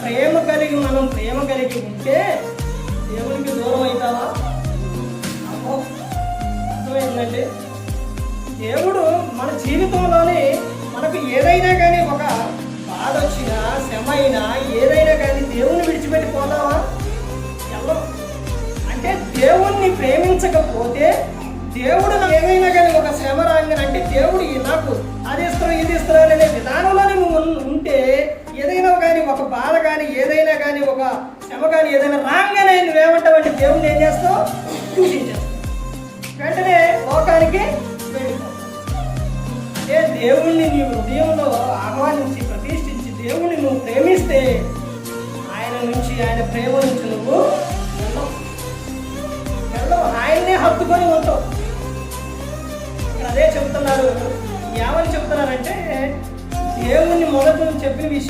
ప్రేమ కలిగి మనం ప్రేమ కలిగి ఉంటే దేవునికి దూరం అవుతావా? అమ్మో అర్థమైందండి. దేవుడు మన జీవితంలోనే మనకు ఏదైనా కానీ ఒక బాధ వచ్చినా శ్రమ అయినా ఏదైనా కానీ దేవుని విడిచిపెట్టి పోతావా? వెళ్ళం అంటే దేవుణ్ణి ప్రేమించకపోతే దేవుడు నాకు ఏదైనా కానీ ఒక శ్రమ రాగానే అంటే దేవుడు నాకు అది ఇస్తాను ఇది ఇస్తాను అనే విధానం ఒక బాధ కానీ ఏదైనా కానీ ఒక శ్రమ కానీ ఏదైనా రాగానే నువ్వేమంటావంటే దేవుణ్ణి ఏం చేస్తావు దూషించేస్తావు వెంటనే లోకానికి వెళ్ళిపోతావు ఏ దేవుణ్ణి నీ హృదయంలో ఆహ్వానించి ప్రతిష్ఠించి దేవుణ్ణి నువ్వు ప్రేమిస్తే ఆయన నుంచి ఆయన ప్రేమ నుంచి నువ్వు వెళ్ళవు. వెళ్ళవు. ఆయన్నే హత్తుకొని ఉంటావు. అదే చెప్తున్నారు. ఏమని చెప్తున్నారంటే దేవుణ్ణి మొదట చెప్పిన విషయం